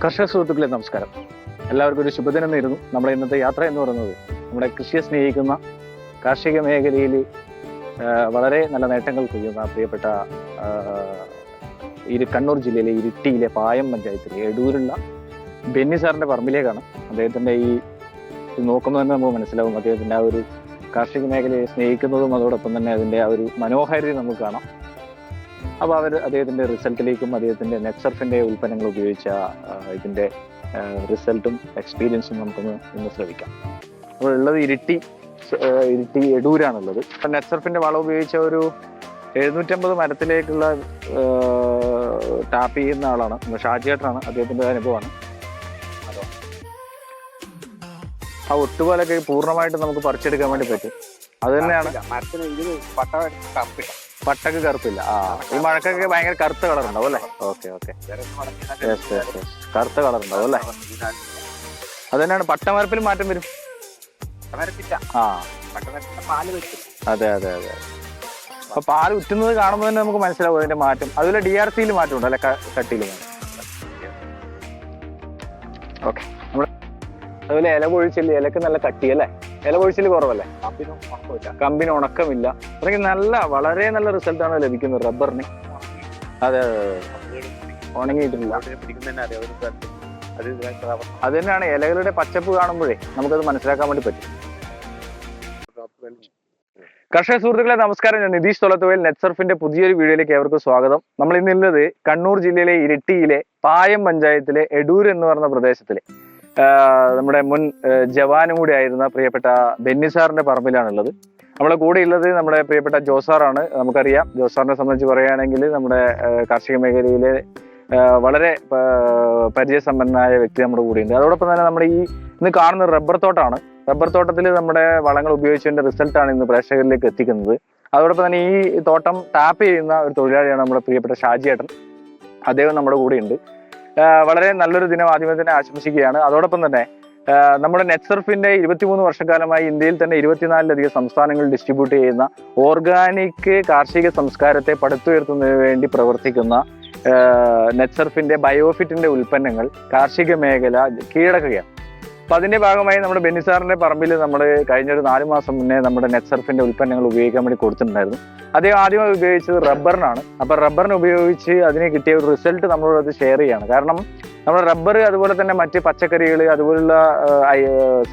കർഷക സുഹൃത്തുക്കളെ നമസ്കാരം. എല്ലാവർക്കും ഒരു ശുഭദിനം നേരുന്നു. നമ്മുടെ ഇന്നത്തെ യാത്ര എന്ന് പറയുന്നത് നമ്മുടെ കൃഷിയെ സ്നേഹിക്കുന്ന കാർഷിക മേഖലയിൽ വളരെ നല്ല നേട്ടങ്ങൾ കൊയ്യുന്ന പ്രിയപ്പെട്ട ഇരു കണ്ണൂർ ജില്ലയിലെ ഇരിട്ടിയിലെ പായം പഞ്ചായത്തിലെ എടൂരുള്ള ബെന്നി സാറിന്റെ പറമ്പിലേക്കാണ് അദ്ദേഹത്തിന്റെ ഈ നോക്കുന്നത് തന്നെ നമുക്ക് മനസ്സിലാവും. അദ്ദേഹത്തിന്റെ ആ ഒരു കാർഷിക മേഖലയെ സ്നേഹിക്കുന്നതും അതോടൊപ്പം തന്നെ അതിന്റെ ആ ഒരു മനോഹാരിത നമുക്ക് കാണാം. അപ്പോൾ അവർ അദ്ദേഹത്തിന്റെ റിസൾട്ടിലേക്കും അദ്ദേഹത്തിന്റെ നെറ്റ്സർഫിന്റെ ഉൽപ്പന്നങ്ങൾ ഉപയോഗിച്ച ഇതിന്റെ റിസൾട്ടും എക്സ്പീരിയൻസും നമുക്കൊന്ന് ഇന്ന് ശ്രമിക്കാം. അപ്പോൾ ഉള്ളത് ഇരിട്ടി ഇരിട്ടി എടൂരാണുള്ളത്. അപ്പം നെറ്റ്സർഫിന്റെ വളം ഉപയോഗിച്ച ഒരു എഴുന്നൂറ്റമ്പത് മരത്തിലേക്കുള്ള ടാപ്പ് ചെയ്യുന്ന ആളാണ്. ഷാജിയേട്ടറാണ് അദ്ദേഹത്തിന്റെ അനുഭവമാണ്. ആ ഒട്ടുപോലൊക്കെ പൂർണമായിട്ട് നമുക്ക് പറിച്ചെടുക്കാൻ വേണ്ടി പറ്റും. അത് തന്നെയാണ്. മരത്തിന് ഇതിന് പട്ട കറുപ്പില്ല പട്ടക്ക് കറുപ്പില്ല. ആ ഈ മഴക്കൊക്കെ ഭയങ്കര കറുത്ത കളർ ഉണ്ടാവും അല്ലേ? Okay okay. കറുത്ത കളർ ഉണ്ടാവും അല്ലേ? അത് തന്നെയാണ് പട്ടമരപ്പിൽ മാറ്റം വരും. ആ. പാൽ അതെ അതെ അതെ. അപ്പൊ പാൽ ഉറ്റുന്നത് കാണുമ്പോൾ തന്നെ നമുക്ക് മനസ്സിലാവും അതിന്റെ മാറ്റം. അതുപോലെ ഡി ആർ സിയിൽ മാറ്റമുണ്ട് അല്ലെ? കട്ടിയിൽ ഓക്കെ. അതുപോലെ ഇല പൊഴിച്ചില്ല ഇലക്ക് നല്ല കട്ടി അല്ലേ? ഇല പൊഴിച്ചിൽ കുറവല്ലേ? കമ്പിനും ഉണക്കമില്ല. കമ്പിന് ഉണക്കമില്ല അത്രയ്ക്ക് നല്ല വളരെ നല്ല റിസൾട്ടാണ് ലഭിക്കുന്നത് റബ്ബറിന്. അതെ ഉണങ്ങിയിട്ടില്ല. അത് തന്നെയാണ് ഇലകളുടെ പച്ചപ്പ് കാണുമ്പോഴേ നമുക്കത് മനസ്സിലാക്കാൻ വേണ്ടി പറ്റും. കർഷക സുഹൃത്തുക്കളെ നമസ്കാരം. ഞാൻ നിതീഷ് തൊലത്തുവയിൽ നെറ്റ്സർഫിന്റെ പുതിയൊരു വീഡിയോയിലേക്ക് ഏവർക്കും സ്വാഗതം. നമ്മൾ ഇന്നുള്ളത് കണ്ണൂർ ജില്ലയിലെ ഇരിട്ടിയിലെ പായം പഞ്ചായത്തിലെ എടൂർ എന്ന് പറഞ്ഞ പ്രദേശത്തിലെ നമ്മുടെ മുൻ ജവാനും കൂടി ആയിരുന്ന പ്രിയപ്പെട്ട ബെന്നി സാറിന്റെ പറമ്പിലാണുള്ളത്. നമ്മളെ കൂടെ ഉള്ളത് നമ്മുടെ പ്രിയപ്പെട്ട ജോസാറാണ്. നമുക്കറിയാം ജോസാറിനെ സംബന്ധിച്ച് പറയുകയാണെങ്കിൽ നമ്മുടെ കാർഷിക മേഖലയിലെ വളരെ പരിചയസമ്പന്നനായ വ്യക്തി നമ്മുടെ കൂടെയുണ്ട്. അതോടൊപ്പം തന്നെ നമ്മുടെ ഈ ഇന്ന് കാണുന്ന റബ്ബർ തോട്ടമാണ് റബ്ബർ തോട്ടത്തിൽ നമ്മുടെ വളങ്ങൾ ഉപയോഗിച്ചതിന്റെ റിസൾട്ടാണ് ഇന്ന് പ്രേക്ഷകരിലേക്ക് എത്തിക്കുന്നത്. അതോടൊപ്പം തന്നെ ഈ തോട്ടം ടാപ്പ് ചെയ്യുന്ന ഒരു തൊഴിലാളിയാണ് നമ്മുടെ പ്രിയപ്പെട്ട ഷാജിയേട്ടൻ അദ്ദേഹം നമ്മുടെ കൂടെയുണ്ട്. വളരെ നല്ലൊരു ദിനം ആദ്യമേ തന്നെ ആശംസിക്കുകയാണ്. അതോടൊപ്പം തന്നെ നമ്മുടെ നെറ്റ്സർഫിന്റെ ഇരുപത്തിമൂന്ന് വർഷക്കാലമായി ഇന്ത്യയിൽ തന്നെ ഇരുപത്തിനാലിലധികം സംസ്ഥാനങ്ങൾ ഡിസ്ട്രിബ്യൂട്ട് ചെയ്യുന്ന ഓർഗാനിക് കാർഷിക സംസ്കാരത്തെ പടുത്തുയർത്തുന്നതിന് വേണ്ടി പ്രവർത്തിക്കുന്ന നെറ്റ്സർഫിന്റെ ബയോഫിറ്റിന്റെ ഉൽപ്പന്നങ്ങൾ കാർഷിക മേഖല കീഴടക്കുകയാണ്. അപ്പൊ അതിന്റെ ഭാഗമായി നമ്മുടെ ബെന്നിസാറിന്റെ പറമ്പിൽ നമ്മൾ കഴിഞ്ഞ ഒരു നാല് മാസം മുന്നേ നമ്മുടെ നെറ്റ്സർഫിന്റെ ഉൽപ്പന്നങ്ങൾ ഉപയോഗിക്കാൻ വേണ്ടി കൊടുത്തിട്ടുണ്ടായിരുന്നു. അദ്ദേഹം ആദ്യമായി ഉപയോഗിച്ചത് റബ്ബറിനാണ്. അപ്പൊ റബ്ബറിന് ഉപയോഗിച്ച് അതിന് കിട്ടിയ ഒരു റിസൾട്ട് നമ്മളോട് അത് ഷെയർ ചെയ്യാണ്. കാരണം നമ്മുടെ റബ്ബർ അതുപോലെ തന്നെ മറ്റ് പച്ചക്കറികൾ അതുപോലുള്ള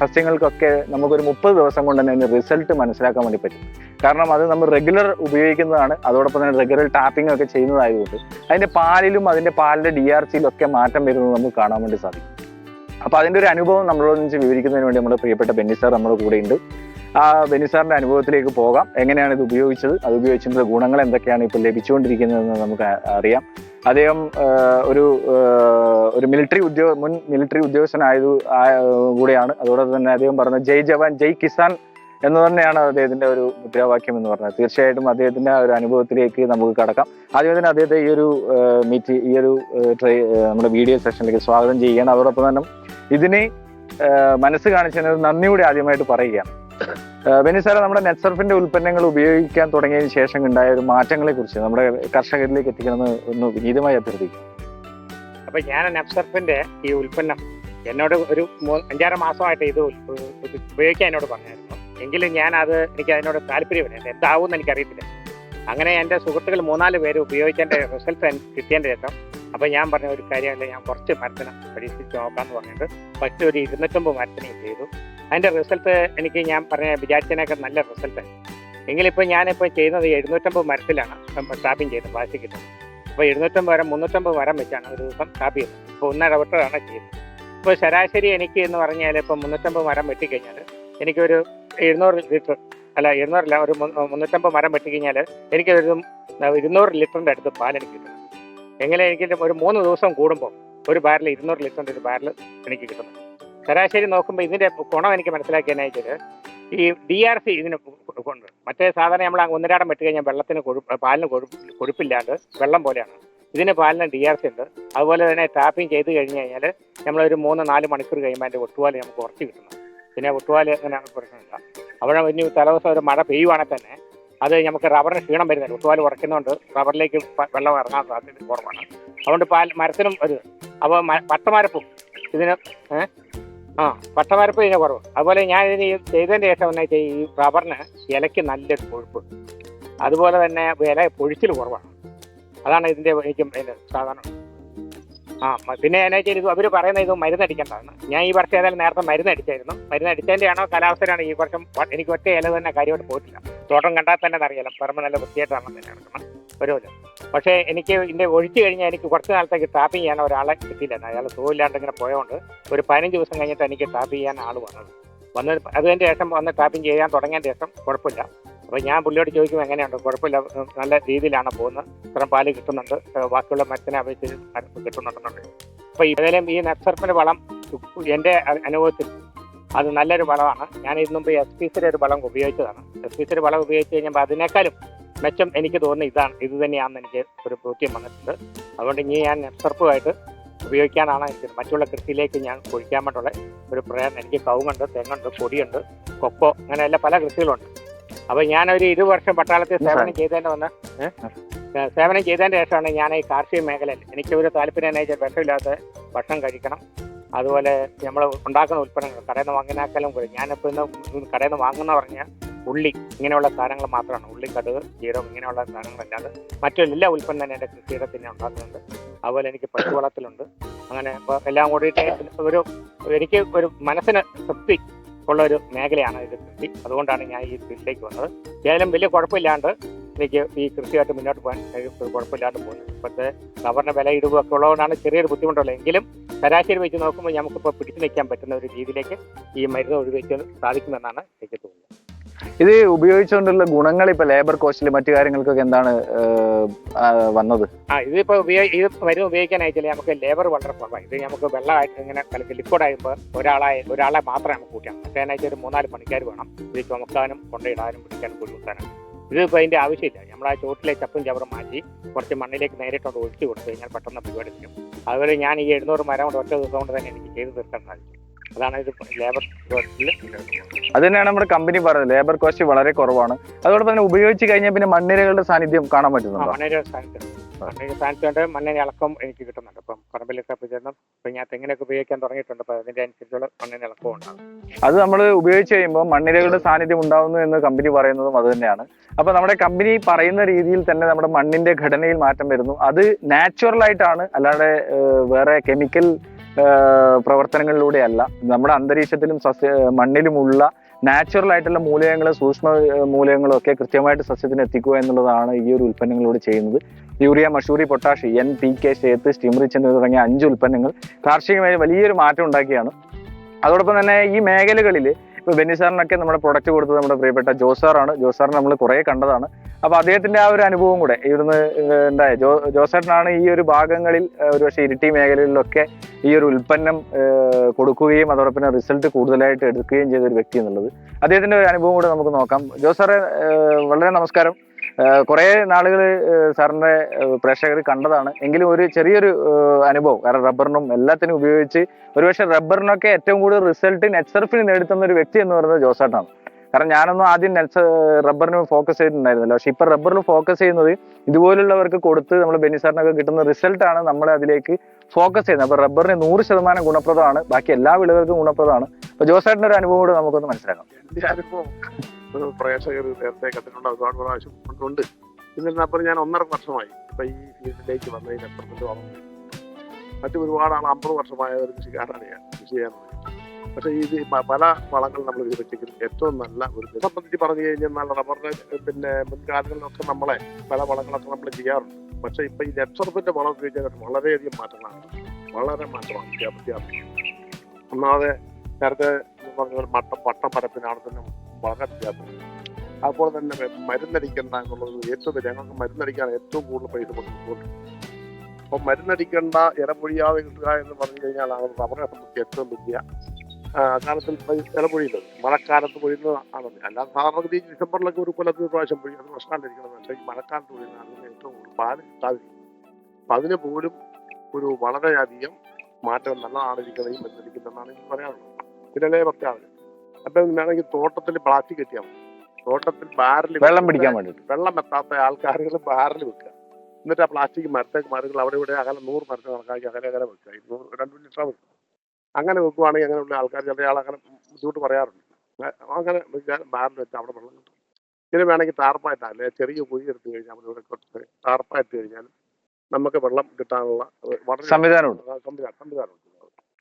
സസ്യങ്ങൾക്കൊക്കെ നമുക്കൊരു മുപ്പത് ദിവസം കൊണ്ട് തന്നെ റിസൾട്ട് മനസ്സിലാക്കാൻ വേണ്ടി പറ്റും. കാരണം അത് നമ്മൾ റെഗുലർ ഉപയോഗിക്കുന്നതാണ്. അതോടൊപ്പം തന്നെ റെഗുലർ ടാപ്പിംഗ് ഒക്കെ ചെയ്യുന്നതായതുകൊണ്ട് അതിന്റെ പാലിലും അതിന്റെ പാലിന്റെ ഡി ആർ സിയിലും ഒക്കെ മാറ്റം വരുന്നത് നമുക്ക് കാണാൻ വേണ്ടി സാധിക്കും. അപ്പൊ അതിന്റെ ഒരു അനുഭവം നമ്മളോട് നിന്ന് വിവരിക്കുന്നതിന് വേണ്ടി നമ്മുടെ പ്രിയപ്പെട്ട ബെന്നി സാർ നമ്മുടെ കൂടെ ഉണ്ട് ആ ബെന്നി സാറിന്റെ അനുഭവത്തിലേക്ക് പോകാം. എങ്ങനെയാണ് ഇത് ഉപയോഗിച്ചത്? അത് ഉപയോഗിച്ചതിന്റെ ഗുണങ്ങൾ എന്തൊക്കെയാണ് ഇപ്പോൾ ലഭിച്ചുകൊണ്ടിരിക്കുന്നതെന്ന് നമുക്ക് അറിയാം. അദ്ദേഹം ഒരു ഒരു മിലിറ്ററി ഉദ്യോഗ മുൻ മിലിറ്ററി ഉദ്യോഗസ്ഥനായത് കൂടെയാണ്. അതോടൊപ്പം തന്നെ അദ്ദേഹം പറഞ്ഞ ജയ് ജവാൻ ജയ് കിസാൻ എന്ന് തന്നെയാണ് അദ്ദേഹത്തിന്റെ ഒരു മുദ്രാവാക്യം എന്ന് പറഞ്ഞത്. തീർച്ചയായിട്ടും അദ്ദേഹത്തിന്റെ ആ ഒരു അനുഭവത്തിലേക്ക് നമുക്ക് കടക്കാം. ആദ്യം തന്നെ അദ്ദേഹത്തെ ഈ ഒരു മീറ്റ് ഈ ഒരു നമ്മുടെ വീഡിയോ സെഷനിലേക്ക് സ്വാഗതം ചെയ്യണം അതോടൊപ്പം തന്നെ ഇതിനെ മനസ്സ് കാണിച്ചതിന് നന്ദിയോടെ ആദ്യമായിട്ട് പറയുകയാണ്. ബെന്നി സാറെ നമ്മുടെ നെറ്റ്സർഫിന്റെ ഉൽപ്പന്നങ്ങൾ ഉപയോഗിക്കാൻ തുടങ്ങിയതിന് ശേഷം ഉണ്ടായ ഒരു മാറ്റങ്ങളെ കുറിച്ച് നമ്മുടെ കർഷകരിലേക്ക് എത്തിക്കണമെന്ന് ഒന്ന് വിനീതമായി അഭ്യർത്ഥിക്കും അപ്പൊ ഞാൻ നെപ്സർഫിന്റെ ഈ ഉൽപ്പന്നം എന്നോട് ഒരു അഞ്ചാറ് മാസമായിട്ട് ഇത് ഉപയോഗിക്കാൻ എന്നോട് പറഞ്ഞായിരുന്നു. എങ്കിലും ഞാൻ അത് എനിക്ക് അതിനോട് താല്പര്യമില്ല. എന്താവും എന്ന് എനിക്കറിയത്തില്ല. അങ്ങനെ എന്റെ സുഹൃത്തുക്കൾ മൂന്നാൽ പേര് ഉപയോഗിക്കേണ്ട റിസൾട്ട് കിട്ടിയതിന്റെ ശേഷം അപ്പൊ ഞാൻ പറഞ്ഞ ഒരു കാര്യമല്ല ഞാൻ കുറച്ച് മരത്തിന് പരീക്ഷിച്ച് നോക്കാന്ന് പറഞ്ഞിട്ട് ഫസ്റ്റ് ഒരു ഇരുന്നൂറ്റമ്പത് മരത്തിനെ ചെയ്തു. അതിന്റെ റിസൾട്ട് എനിക്ക് ഞാൻ പറഞ്ഞ വിചാരിച്ചതിനൊക്കെ നല്ല റിസൾട്ട് എങ്കിലിപ്പോൾ ഞാനിപ്പോൾ ചെയ്യുന്നത് എഴുന്നൂറ്റമ്പത് മരത്തിലാണ് ടാപ്പിംഗ് ചെയ്തത് പ്ലാസ്റ്റിക് ഇട്ടത് അപ്പോൾ എഴുന്നൂറ്റമ്പത് വരം മുന്നൂറ്റമ്പത് മരം വെച്ചാണ് ഒരു ദിവസം ടാപ്പ് ചെയ്യുന്നത് ഇപ്പോൾ ഒന്നിടവിട്ടാണ് ചെയ്യുന്നത് ഇപ്പോൾ ശരാശരി എനിക്ക് എന്ന് പറഞ്ഞാൽ ഇപ്പോൾ മുന്നൂറ്റമ്പത് മരം വെട്ടിക്കഴിഞ്ഞാൽ എനിക്കൊരു എഴുന്നൂറ് ലിറ്റർ അല്ല എഴുന്നൂറില്ല ഒരു മുന്നൂറ്റമ്പത് മരം വെട്ടിക്കഴിഞ്ഞാൽ എനിക്കൊരു ഇരുന്നൂറ് ലിറ്ററിന്റെ അടുത്ത് പാൽ എനിക്ക് കിട്ടും. എങ്ങനെ എനിക്ക് ഒരു മൂന്ന് ദിവസം കൂടുമ്പോൾ ഒരു ബാരൽ ഇരുന്നൂറ് ലിറ്ററിന്റെ ഒരു ബാരൽ എനിക്ക് കിട്ടുന്നു. ശരാശരി നോക്കുമ്പോൾ ഇതിന്റെ ഗുണം എനിക്ക് മനസ്സിലാക്കിയതിനായിട്ട് ഈ ഡി ആർ സി ഇതിന് കൊണ്ട് മറ്റേ സാധാരണ നമ്മൾ ഒന്നിരാടം വെട്ട് കഴിഞ്ഞാൽ വെള്ളത്തിന് കൊഴുപ്പ് പാലിന് കൊഴുപ്പ് കൊഴുപ്പില്ലാണ്ട് വെള്ളം പോലെയാണ്. ഇതിന് പാലിന് ഡി ആർ സി ഉണ്ട്. അതുപോലെ തന്നെ ടാപ്പിംഗ് ചെയ്ത് കഴിഞ്ഞ് കഴിഞ്ഞാൽ നമ്മളൊരു മൂന്ന് നാല് മണിക്കൂർ കഴിയുമ്പോൾ അതിന്റെ ഒട്ടുപാൽ നമുക്ക് കുറച്ച് കിട്ടുന്നു. പിന്നെ ഒട്ടുപാൽ അങ്ങനെ പ്രശ്നമില്ല. അവിടെ ഇനി തലേദിവസം ഒരു മഴ പെയ്യുവാണെങ്കിൽ തന്നെ അത് നമുക്ക് റബ്ബറിന് ക്ഷീണം വരുന്നുണ്ട്. ഉത്തുവാൽ ഉറക്കുന്നതുകൊണ്ട് റബ്ബറിലേക്ക് വെള്ളം ഇറങ്ങാൻ സാധ്യത കുറവാണ്. അതുകൊണ്ട് പാൽ മരത്തിനും ഒരു അപ്പോൾ പട്ടമരപ്പും ഇതിന്? ആ പട്ടമരപ്പ് ഇതിന് കുറവ്. അതുപോലെ ഞാൻ ഇതിന് ചെയ്തതിന്റെ ശേഷം വെച്ചാൽ ഈ റബ്ബറിന് ഇലയ്ക്ക് നല്ലൊരു കൊഴുപ്പ്. അതുപോലെ തന്നെ ഇല പൊഴിച്ചിൽ കുറവാണ്. അതാണ് ഇതിന്റെ എനിക്കും സാധാരണ ആ പിന്നെ എന്നാ ചെയ്തു അവർ പറയുന്നത് ഇത് മരുന്നടിക്കേണ്ടതാണ്. ഞാൻ ഈ വർഷം ഏതായാലും നേരത്തെ മരുന്നടിച്ചായിരുന്നു. മരുന്നടിച്ചതിന്റെയാണോ കാലാവസ്ഥയിലാണോ ഈ വർഷം എനിക്ക് ഒറ്റ ഇല തന്നെ കാര്യമായിട്ട് പോയിട്ടില്ല. തോട്ടം കണ്ടാൽ തന്നെ അറിയാലോ. പറമ്പ് നല്ല വൃത്തിയായിട്ടാണ് തന്നെ നടക്കണം വരുമല്ലോ പക്ഷേ എനിക്ക് ഇതിന്റെ ഒഴിച്ചു കഴിഞ്ഞാൽ എനിക്ക് കുറച്ച് നാളത്തേക്ക് ടാപ്പ് ചെയ്യാൻ ഒരാളെ കിട്ടിയില്ല. അയാൾ സുഖമില്ലാണ്ട് ഇങ്ങനെ പോയതുകൊണ്ട് ഒരു പതിനഞ്ച് ദിവസം കഴിഞ്ഞിട്ട് എനിക്ക് ടാപ്പ് ചെയ്യാൻ ആൾ വന്നത്. വന്നത് അതിന് ശേഷം വന്ന് ടാപ്പിംഗ് ചെയ്യാൻ തുടങ്ങിയതിന് ശേഷം കുഴപ്പമില്ല. അപ്പോൾ ഞാൻ പുള്ളിയോട് ചോദിക്കും എങ്ങനെയുണ്ട്? കുഴപ്പമില്ല. നല്ല രീതിയിലാണ് പോകുന്നത്. ഇത്രയും പാൽ കിട്ടുന്നുണ്ട്. ബാക്കിയുള്ള മരത്തിനെ അപേക്ഷിച്ച് കിട്ടുന്നുണ്ടെന്നുണ്ട്. അപ്പോൾ ഏതായാലും ഈ നെറ്റ്സർപ്പിന്റെ വളം എന്റെ അനുഭവത്തിൽ അത് നല്ലൊരു വളമാണ്. ഞാൻ ഇതിനു മുമ്പ് എസ് പി സിയുടെ ഒരു വളം ഉപയോഗിച്ചതാണ്. എസ് പി സിയുടെ വളം ഉപയോഗിച്ച് കഴിഞ്ഞപ്പോൾ അതിനേക്കാളും മെച്ചം എനിക്ക് തോന്നുന്നത് ഇതാണ്. ഇത് തന്നെയാണെന്ന് എനിക്ക് ഒരു ബോധ്യം വന്നിട്ടുണ്ട്. അതുകൊണ്ട് ഇനി ഞാൻ നെറ്റ്സർപ്പുമായിട്ട് ഉപയോഗിക്കാനാണ് എനിക്ക് മറ്റുള്ള കൃഷിയിലേക്ക് ഞാൻ ഒഴിക്കാൻ വേണ്ടിയുള്ള ഒരു പ്രേരണ എനിക്ക് കവുങ്ങുണ്ട് തെങ്ങുണ്ട് പൊടിയുണ്ട് കൊക്കോ അങ്ങനെ എല്ലാ പല കൃഷികളുണ്ട്. അപ്പൊ ഞാനൊരു ഇരു വർഷം പട്ടാളത്തിൽ സേവനം ചെയ്തതിന്റെ വന്ന് സേവനം ചെയ്തതിന്റെ ശേഷമാണ് ഞാൻ ഈ കാർഷിക മേഖലയിൽ എനിക്ക് ഒരു താല്പര്യം എന്ന് വെച്ചാൽ വിഷമില്ലാത്ത ഭക്ഷണം കഴിക്കണം. അതുപോലെ നമ്മൾ ഉണ്ടാക്കുന്ന ഉൽപ്പന്നങ്ങൾ കടയിൽ നിന്ന് വാങ്ങിനാക്കാലും കൂടി. ഞാനിപ്പോൾ ഇന്ന് കടയിൽ നിന്ന് വാങ്ങുന്ന പറഞ്ഞാൽ ഉള്ളി ഇങ്ങനെയുള്ള സാധനങ്ങൾ മാത്രമാണ്. ഉള്ളി കടുക് ജീരകം ഇങ്ങനെയുള്ള സാധനങ്ങളല്ലാതെ മറ്റെല്ലാ ഉൽപ്പന്നം എന്റെ കൃഷിയുടെ തന്നെ ഉണ്ടാക്കുന്നുണ്ട്. അതുപോലെ എനിക്ക് പശുവളത്തിലുണ്ട്. അങ്ങനെ ഇപ്പോൾ എല്ലാം കൂടിയിട്ട് ഒരു എനിക്ക് ഒരു മനസ്സിന് തൃപ്തി ഉള്ള ഒരു മേഖലയാണ് ഇത് കൃഷി. അതുകൊണ്ടാണ് ഞാൻ ഈ കൃഷിയിലേക്ക് വന്നത്. ഏതായാലും വലിയ കുഴപ്പമില്ലാണ്ട് എനിക്ക് ഈ കൃഷിയായിട്ട് മുന്നോട്ട് പോകാൻ കുഴപ്പമില്ലാണ്ട് പോകുന്നത് ഇപ്പോഴത്തെ റബ്ബറിന്റെ വില ഇടിവൊക്കെ ഉള്ളതുകൊണ്ടാണ് ചെറിയൊരു ബുദ്ധിമുട്ടുള്ളത്. എങ്കിലും ശരാശരി വെച്ച് നോക്കുമ്പോൾ നമുക്കിപ്പോൾ പിടിച്ചു നിൽക്കാൻ പറ്റുന്ന ഒരു രീതിയിലേക്ക് ഈ മരുന്ന് ഒഴിവെച്ച് സാധിക്കുമെന്നാണ് എനിക്ക് തോന്നുന്നത്. ഇത് ഉപയോഗിച്ചുകൊണ്ടുള്ള ഗുണങ്ങൾ ഇപ്പൊ ലേബർ കോസ്റ്റിൽ മറ്റു കാര്യങ്ങൾക്കൊക്കെ എന്താണ് വന്നത്? ആ ഇതിപ്പോ ഉപയോഗി ഇത് മരുന്ന് ഉപയോഗിക്കാനായിട്ടില്ല നമുക്ക് ലേബർ വളരെ കുറവാണ് ഇത് നമുക്ക് വെള്ളമായിട്ട് ഇങ്ങനെ കലക്കി ലിക്വിഡ് ആകുമ്പോൾ ഒരാളെ ഒരാളെ മാത്രമേ നമുക്ക് കൂട്ടാം. മറ്റേനായിട്ട് ഒരു മൂന്നാൽ പണിക്കാർ വേണം. ഇത് ചുമക്കാനും കൊണ്ടിടാനും പിടിക്കാനും കുഴിമുത്താനും ഇതിപ്പോൾ അതിന്റെ ആവശ്യമില്ല. നമ്മൾ ആ ചോട്ടിലെ ചപ്പും ചവറും മാറ്റി കുറച്ച് മണ്ണിലേക്ക് നേരിട്ടോണ്ട് ഒഴിച്ചു കൊടുത്തു കഴിഞ്ഞാൽ പെട്ടെന്ന് പരിപാടി തീരും. അതുപോലെ ഞാൻ ഈ എഴുന്നൂറ് മരം കൊണ്ട് ഒറ്റ ദിവസം കൊണ്ട് തന്നെ എനിക്ക് ചെയ്ത് തീർക്കാൻ സാധിക്കും. അതാണ് ഇത് ലേബർ കോസ്റ്റിൽ അത് തന്നെയാണ് നമ്മുടെ കമ്പനി പറയുന്നത്. ലേബർ കോസ്റ്റ് വളരെ കുറവാണ്. അതോടൊപ്പം തന്നെ ഉപയോഗിച്ച് കഴിഞ്ഞാൽ പിന്നെ മണ്ണിരകളുടെ സാന്നിധ്യം കാണാൻ പറ്റുന്നുണ്ടോ? മണ്ണിര സാന്നിധ്യം. മണ്ണിര മണ്ണിന് ഇളക്കം എനിക്ക് കിട്ടുന്നുണ്ട്. ഇപ്പം പറമ്പിലൊക്കെ ഇപ്പം ഞാൻ തെങ്ങിനൊക്കെ ഉപയോഗിക്കാൻ തുടങ്ങിയിട്ടുണ്ട്. അപ്പം അതിന്റെ അനുസരിച്ചുള്ള മണ്ണിന് ഇളക്കവും ഉണ്ടാകും. അത് നമ്മൾ ഉപയോഗിച്ച് കഴിയുമ്പോൾ മണ്ണിരകളുടെ സാന്നിധ്യം ഉണ്ടാവുന്നു എന്ന് കമ്പനി പറയുന്നതും അത് തന്നെയാണ്. അപ്പൊ നമ്മുടെ കമ്പനി പറയുന്ന രീതിയിൽ തന്നെ നമ്മുടെ മണ്ണിന്റെ ഘടനയിൽ മാറ്റം വരുന്നു. അത് നാച്ചുറൽ ആയിട്ടാണ്. അല്ലാതെ വേറെ കെമിക്കൽ പ്രവർത്തനങ്ങളിലൂടെയല്ല. നമ്മുടെ അന്തരീക്ഷത്തിലും സസ്യ മണ്ണിലുമുള്ള നാച്ചുറൽ ആയിട്ടുള്ള മൂലകങ്ങളും സൂക്ഷ്മ മൂലകങ്ങളും ഒക്കെ കൃത്യമായിട്ട് സസ്യത്തിന് എത്തിക്കുക എന്നുള്ളതാണ് ഈ ഒരു ഉൽപ്പന്നങ്ങളോട് ചെയ്യുന്നത്. യൂറിയ മഷൂറി പൊട്ടാഷ് എൻ പി കെ ഷേത്ത് സ്റ്റിമറിച്ച് എന്നിവ തുടങ്ങിയ അഞ്ച് ഉൽപ്പന്നങ്ങൾ കാർഷികമായി വലിയൊരു മാറ്റം ഉണ്ടാക്കിയാണ്. അതോടൊപ്പം തന്നെ ഈ മേഖലകളിൽ ഇപ്പൊ ബെന്നി സാറിനൊക്കെ നമ്മുടെ പ്രൊഡക്റ്റ് കൊടുത്തത് നമ്മുടെ പ്രിയപ്പെട്ട ജോസാറാണ് സാറിനെ നമ്മൾ കുറേ കണ്ടതാണ്. അപ്പോൾ അദ്ദേഹത്തിന്റെ ആ ഒരു അനുഭവം കൂടെ ഇവിടുന്ന് ഉണ്ടായ ജോ ജോസേട്ടനാണ് ഈ ഒരു ഭാഗങ്ങളിൽ ഒരുപക്ഷെ ഇരിട്ടി മേഖലകളിലൊക്കെ ഈ ഒരു ഉൽപ്പന്നം കൊടുക്കുകയും അതോടൊപ്പം റിസൾട്ട് കൂടുതലായിട്ട് എടുക്കുകയും ചെയ്ത ഒരു വ്യക്തി എന്നുള്ളത്. അദ്ദേഹത്തിന്റെ ഒരു അനുഭവം കൂടെ നമുക്ക് നോക്കാം. ഏഹ് വളരെ നമസ്കാരം. കുറേ നാളുകൾ സാറിന്റെ പ്രേക്ഷകർ കണ്ടതാണ്. എങ്കിലും ഒരു ചെറിയൊരു അനുഭവം. കാരണം റബ്ബറിനും എല്ലാത്തിനും ഉപയോഗിച്ച് ഒരുപക്ഷെ റബ്ബറിനൊക്കെ ഏറ്റവും കൂടുതൽ റിസൾട്ട് നെറ്റ്സർഫിന് നേടിത്തുന്ന ഒരു വ്യക്തി എന്ന് പറയുന്നത് ജോസാട്ടാണ്. കാരണം ഞാനൊന്നും ആദ്യം നെറ്റ്സ് റബ്ബറിന് ഫോക്കസ് ചെയ്തിട്ടുണ്ടായിരുന്നില്ല. പക്ഷെ ഇപ്പം റബ്ബറിൽ ഫോക്കസ് ചെയ്യുന്നത് ഇതുപോലുള്ളവർക്ക് കൊടുത്ത് നമ്മൾ ബെനിസാറിനൊക്കെ കിട്ടുന്ന റിസൾട്ടാണ് നമ്മൾ അതിലേക്ക് ഫോക്കസ് ചെയ്യുന്നത്. അപ്പൊ റബ്ബറിന് നൂറ് ശതമാനം ഗുണപ്രദമാണ്. ബാക്കി എല്ലാ വിളകൾക്കും ഗുണപ്രദമാണ്. അപ്പൊ ജോസാട്ടിന്റെ ഒരു അനുഭവം കൂടെ നമുക്കൊന്ന് മനസ്സിലാക്കാം. പ്രേക്ഷകർ നേരത്തെ കത്തിനുള്ള ഒരുപാട് പ്രാവശ്യം കൊണ്ടുണ്ട് എന്നിരുന്നപ്പോൾ ഞാൻ ഒന്നര വർഷമായി ഇപ്പൊ ഈ ഫീൽഡിലേക്ക് വന്നതിന് അപ്പുറത്തിന്റെ വളർന്നു മറ്റു ഒരുപാട് ആൾ അമ്പത് വർഷമായ ഒരു കൃഷിക്കാരനാണ് ഞാൻ. കൃഷി ചെയ്യാൻ. പക്ഷേ ഇത് പല വളങ്ങൾ നമ്മൾ ഉപയോഗിച്ചെങ്കിൽ ഏറ്റവും നല്ല ഒരു സംബന്ധിച്ച് പറഞ്ഞു കഴിഞ്ഞാൽ റബ്ബറിന് പിന്നെ മുൻകാലങ്ങളിലൊക്കെ നമ്മളെ പല വളങ്ങളൊക്കെ നമ്മൾ ചെയ്യാറുണ്ട്. പക്ഷെ ഇപ്പൊ ഈ നെറ്റ്സർഫിന്റെ വളം ഉപയോഗിച്ചാൽ വളരെയധികം മാറ്റങ്ങളാണ്. വളരെ മാറ്റമാണ് വിദ്യാഭ്യാസം ഒന്നാമതെ നേരത്തെ പറഞ്ഞ മട്ട പട്ടമരത്തിനാണ് തന്നെ വളരെ വ്യത്യാസം. അതുപോലെ തന്നെ മരുന്നടിക്കേണ്ട എന്നുള്ളത് ഏറ്റവും ഞങ്ങൾക്ക് മരുന്നടിക്കാൻ ഏറ്റവും കൂടുതൽ പൈസ കൊടുക്കുന്നുണ്ട്. അപ്പം മരുന്നടിക്കേണ്ട ഇല പൊഴിയാതെ കിട്ടുക എന്ന് പറഞ്ഞു കഴിഞ്ഞാൽ റബ്ബറിനെ സംബന്ധിച്ച് ഏറ്റവും വലിയ കാലത്തിൽ ചില പൊഴിയുന്നത് മഴക്കാലത്ത് പൊഴിയുന്നത് ആണ് അല്ലാതെ സാധാരണ ഈ ഡിസംബറിലൊക്കെ ഒരു കൊല്ലത്ത് ഒരു പ്രാവശ്യം പൊഴിയും അത് പ്രശ്നമായിട്ടിരിക്കണം പക്ഷേ ഈ മഴക്കാലത്ത് പൊഴിയുന്നതാണ് ഏറ്റവും കൂടുതൽ പാൽ കിട്ടാതിരിക്കും. അപ്പം അതിന് പോലും ഒരു വളരെയധികം മാറ്റം നല്ലതാണ് ഇരിക്കുന്നത് ഈ മരുന്നടിക്കുന്നതെന്നാണ് എനിക്ക് പറയാനുള്ളത്. പിന്നല്ലേ പ്രത്യാവശ്യം അപ്പം ഇന്നാണെങ്കിൽ തോട്ടത്തിൽ പ്ലാസ്റ്റിക് കെട്ടിയാൽ മതി. തോട്ടത്തിൽ ബാരൽ വെള്ളം പിടിക്കാൻ വേണ്ടി വെള്ളം എത്താത്ത ആൾക്കാരുകൾ ബാരൽ വെക്കുക. എന്നിട്ട് ആ പ്ലാസ്റ്റിക് മരത്തേക്ക് മരങ്ങൾ അവിടെ ഇവിടെ അകലെ നൂറ് മരത്തെ കണക്കാക്കി അകലെ അകലെ വെക്കുക. ഇരുന്നൂറ് രണ്ട് ലിറ്റർ വെക്കുക അങ്ങനെ വെക്കുവാണെങ്കിൽ അങ്ങനെയുള്ള ആൾക്കാർ ചില അങ്ങനെ ബുദ്ധിമുട്ട് പറയാറുണ്ട്. അങ്ങനെ വെച്ചാൽ ബാറിൽ വെച്ചാൽ അവിടെ വെള്ളം കിട്ടും. ഇതിന് വേണമെങ്കിൽ താർപ്പായിട്ടാണ് അല്ലെങ്കിൽ ചെറിയ കുഴി എടുത്തു കഴിഞ്ഞാൽ അവിടെ ഇവിടെ കൊടുത്ത് ടാർപ്പായിട്ട് കഴിഞ്ഞാൽ നമുക്ക് വെള്ളം കിട്ടാനുള്ള വളരെ സംവിധാനമുണ്ട് സംവിധാനം സംവിധാനമുണ്ട്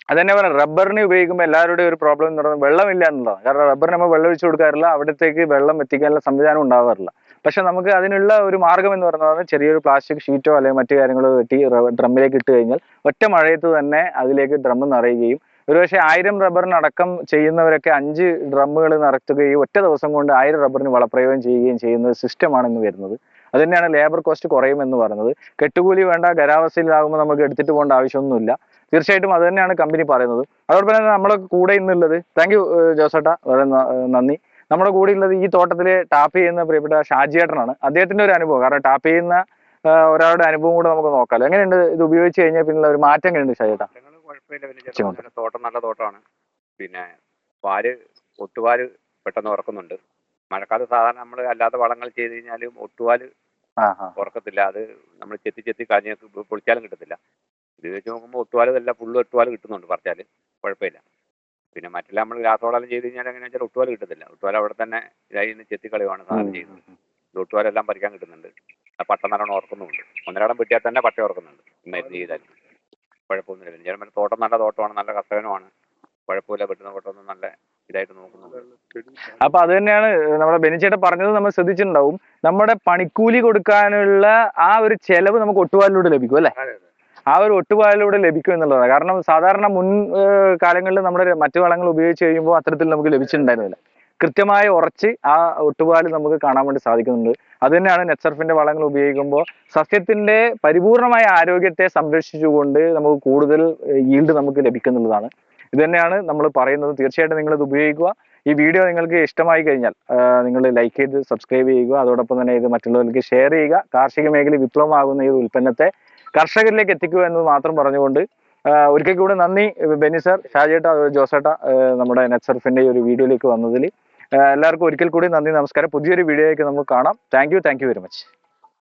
അത് തന്നെ പറയാം റബ്ബറിന് ഉപയോഗിക്കുമ്പോൾ എല്ലാവരുടെയും ഒരു പ്രോബ്ലം എന്ന് പറയുന്നത് വെള്ളമില്ല എന്നുള്ളതാണ്. കാരണം റബ്ബറിന് നമ്മൾ വെള്ളം ഒഴിച്ചു കൊടുക്കാറില്ല അവിടത്തേക്ക് വെള്ളം എത്തിക്കാനുള്ള സംവിധാനം ഉണ്ടാവാറില്ല. പക്ഷെ നമുക്ക് അതിനുള്ള ഒരു മാർഗം എന്ന് പറയുന്നത് ചെറിയൊരു പ്ലാസ്റ്റിക് ഷീറ്റോ അല്ലെങ്കിൽ മറ്റു കാര്യങ്ങളോ കെട്ടി ഡ്രമ്മിലേക്ക് ഇട്ട് കഴിഞ്ഞാൽ ഒറ്റ മഴയത്ത് തന്നെ അതിലേക്ക് ഡ്രം നിറയുകയും ഒരുപക്ഷെ ആയിരം റബ്ബറിനടക്കം ചെയ്യുന്നവരൊക്കെ അഞ്ച് ഡ്രമ്മുകൾ നിറത്തുകയും ഒറ്റ ദിവസം കൊണ്ട് ആയിരം റബ്ബറിന് വളപ്രയോഗം ചെയ്യുകയും ചെയ്യുന്ന സിസ്റ്റമാണ് ഇന്ന് വരുന്നത്. അത് തന്നെയാണ് ലേബർ കോസ്റ്റ് കുറയുമെന്ന് പറയുന്നത്. കെട്ടുകൂലി വേണ്ട ഖരാവസ്ഥയിലാകുമ്പോൾ നമുക്ക് എടുത്തിട്ട് പോകേണ്ട ആവശ്യമൊന്നുമില്ല. തീർച്ചയായിട്ടും അത് തന്നെയാണ് കമ്പനി പറയുന്നത്. അതോടൊപ്പം തന്നെ നമ്മുടെ കൂടെ ഇന്നുള്ളത്. താങ്ക് യു ജോസേട്ട. വളരെ നന്ദി. നമ്മുടെ കൂടെ ഉള്ളത് ഈ തോട്ടത്തിൽ ടാപ്പ് ചെയ്യുന്ന പ്രിയപ്പെട്ട ഷാജിയേട്ടനാണ് അദ്ദേഹത്തിന്റെ ഒരു അനുഭവം. കാരണം ടാപ്പ് ചെയ്യുന്ന ഒരാളുടെ അനുഭവം കൂടെ നമുക്ക് നോക്കാമല്ലോ എങ്ങനെയുണ്ട്? ഇത് ഉപയോഗിച്ച് കഴിഞ്ഞാൽ പിന്നെ ഒരു മാറ്റം എങ്ങനെയുണ്ട് ഷാജിയേട്ടാ തോട്ടം നല്ല തോട്ടമാണ്. പിന്നെ പാൽ ഒട്ടുപാൽ പെട്ടെന്ന് ഉറക്കുന്നുണ്ട്. മഴക്കാലത്ത് സാധാരണ നമ്മൾ അല്ലാത്ത വളങ്ങൾ ചെയ്ത് കഴിഞ്ഞാലും ഒട്ടുപാൽ ഉറക്കത്തില്ല. അത് നമ്മൾ ചെത്തി ചെത്തി കളഞ്ഞ് പൊളിച്ചാലും കിട്ടത്തില്ല. ഇത് വെച്ച് നോക്കുമ്പോൾ ഒട്ടുപാൽ എല്ലാം ഫുള്ള് ഒട്ടുപാൽ കിട്ടുന്നുണ്ട് പറിച്ചാൽ കുഴപ്പമില്ല. പിന്നെ മറ്റുള്ള നമ്മൾ രാസവളം ചെയ്ത് കഴിഞ്ഞാൽ എങ്ങനെയാ വെച്ചാൽ ഒട്ടുപാൽ കിട്ടത്തില്ല. ഒട്ടുപാൽ അവിടെ തന്നെ ഇതായി നിന്ന് ചെത്തി കളയുവാണ് സാധാരണ ചെയ്യുന്നത്. ഒട്ടുപാലെല്ലാം പറിക്കാൻ കിട്ടുന്നുണ്ട്. ആ പട്ട നല്ലോണം ഓർക്കുന്നുണ്ട്. ഒന്നരാടം വെട്ടിയാൽ തന്നെ പട്ട ഓർക്കുന്നുണ്ട്. മരുന്ന് ചെയ്താൽ കുഴപ്പമൊന്നുമില്ല. പിന്നെ ചിലപ്പോൾ തോട്ടം നല്ല തോട്ടമാണ് നല്ല കർഷകനുമാണ്. കുഴപ്പമില്ല വെട്ടുന്ന തോട്ടമൊന്നും നല്ല ഇതായിട്ട് നോക്കുന്നുണ്ട്. അപ്പൊ അത് തന്നെയാണ് നമ്മുടെ ബെനിച്ചേട്ട പറഞ്ഞത് നമ്മൾ ശ്രദ്ധിച്ചിട്ടുണ്ടാവും. നമ്മുടെ പണിക്കൂലി കൊടുക്കാനുള്ള ആ ഒരു ചെലവ് നമുക്ക് ഒട്ടുപാലിലൂടെ ലഭിക്കും അല്ലെ? ആ ഒരു ഒട്ടുപാലിലൂടെ ലഭിക്കും എന്നുള്ളതാണ്. കാരണം സാധാരണ മുൻ കാലങ്ങളിൽ നമ്മുടെ മറ്റു വളങ്ങൾ ഉപയോഗിച്ച് കഴിയുമ്പോൾ അത്തരത്തിൽ നമുക്ക് ലഭിച്ചിട്ടുണ്ടായിരുന്നില്ല. കൃത്യമായി ഉറച്ച് ആ ഒട്ടുപാൽ നമുക്ക് കാണാൻ വേണ്ടി സാധിക്കുന്നുണ്ട്. അത് തന്നെയാണ് നെറ്റ്സർഫിന്റെ വളങ്ങൾ ഉപയോഗിക്കുമ്പോൾ സസ്യത്തിന്റെ പരിപൂർണമായ ആരോഗ്യത്തെ സംരക്ഷിച്ചുകൊണ്ട് നമുക്ക് കൂടുതൽ ഈൽഡ് നമുക്ക് ലഭിക്കുന്നുള്ളതാണ്. ഇത് തന്നെയാണ് നമ്മൾ പറയുന്നത്. തീർച്ചയായിട്ടും നിങ്ങൾ ഇത് ഉപയോഗിക്കുക. ഈ വീഡിയോ നിങ്ങൾക്ക് ഇഷ്ടമായി കഴിഞ്ഞാൽ നിങ്ങൾ ലൈക്ക് ചെയ്ത് സബ്സ്ക്രൈബ് ചെയ്യുക. അതോടൊപ്പം തന്നെ ഇത് മറ്റുള്ളവർക്ക് ഷെയർ ചെയ്യുക. കാർഷിക മേഖല വിപ്ലവമാകുന്ന ഈ ഉൽപ്പന്നത്തെ കർഷകരിലേക്ക് എത്തിക്കുക എന്ന് മാത്രം പറഞ്ഞുകൊണ്ട് ഒരിക്കൽ കൂടെ നന്ദി ബെന്നി സർ ഷാജേട്ട ജോസേട്ട നമ്മുടെ നെറ്റ് ഒരു വീഡിയോയിലേക്ക് വന്നതിൽ. എല്ലാവർക്കും ഒരിക്കൽ കൂടി നന്ദി നമസ്കാരം. പുതിയൊരു വീഡിയോയിലേക്ക് നമുക്ക് കാണാം. Thank you thank you very much